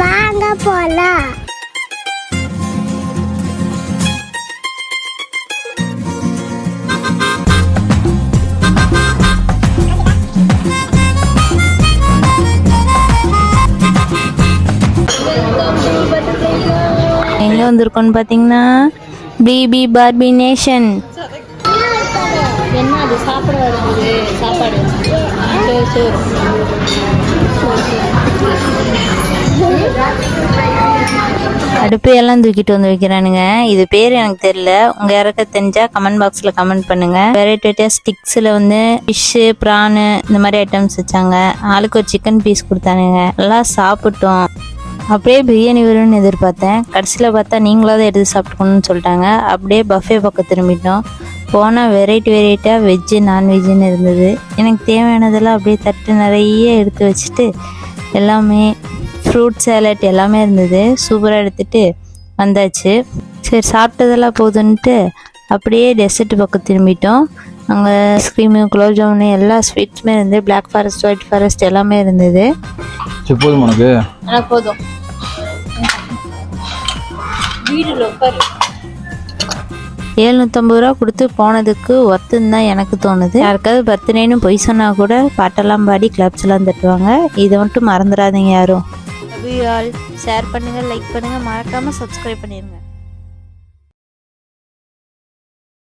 வாங்க போலாம். எங்கே வந்திருக்கோன்னு பார்த்தீங்கன்னா பிபி பார்பி நேஷன் என்ன அது? சாப்பிட வருது. சாப்பாடு. அடுப்பையெல்லாம் தூக்கிட்டு வந்து வைக்கிறானுங்க. இது பேர் எனக்கு தெரியல. உங்க யாருக்க தெரிஞ்சா கமெண்ட் பாக்ஸ்ல கமெண்ட் பண்ணுங்க. வெரைட்டி வெரைட்டியா ஸ்டிக்ஸ்ல வந்து ஃபிஷ்ஷு ப்ரானு இந்த மாதிரி ஐட்டம்ஸ் வச்சாங்க. ஆளுக்கு ஒரு சிக்கன் பீஸ் கொடுத்தானுங்க. நல்லா சாப்பிட்டோம். அப்படியே பிரியாணி வரும்னு எதிர்பார்த்தேன். கடைசியில் பார்த்தா நீங்களாவது எடுத்து சாப்பிட்டுக்கணும்னு சொல்லிட்டாங்க. அப்படியே பஃபே பக்கம் திரும்பிட்டோம். போனால் வெரைட்டி வெரைட்டியாக வெஜ்ஜு நான்வெஜ்ஜுன்னு இருந்தது. எனக்கு தேவையானதெல்லாம் அப்படியே தட்டு நிறைய எடுத்து வச்சுட்டு எல்லாமே ஃப்ரூட் சேலட் எல்லாமே இருந்தது. சூப்பராக எடுத்துட்டு வந்தாச்சு. சரி சாப்பிட்டதெல்லாம் போதுன்ட்டு அப்படியே டெசர்ட் பக்கம் திரும்பிட்டோம். அங்கே ஐஸ்கிரீமு குலோப் ஜாமுனு எல்லா ஸ்வீட்ஸுமே இருந்தது Black ஃபாரஸ்ட் ஒயிட் ஃபாரஸ்ட் எல்லாமே இருந்தது. போதும் உனக்கு? ஆனால் போதும். ஏழ்நூற்றம்பது ரூபா கொடுத்து போனதுக்கு ஒர்த்துன்னு தான் எனக்கு தோணுது. யாருக்காவது பர்த்டேன்னு பொய் சொன்னால் கூட பாட்டெல்லாம் பாடி கிளப்ஸ் எல்லாம் தட்டுவாங்க. இதை மட்டும் மறந்துடாதீங்க யாரும். ஷேர் பண்ணுங்கள் லைக் பண்ணுங்கள் மறக்காமல் சப்ஸ்கிரைப் பண்ணிடுங்க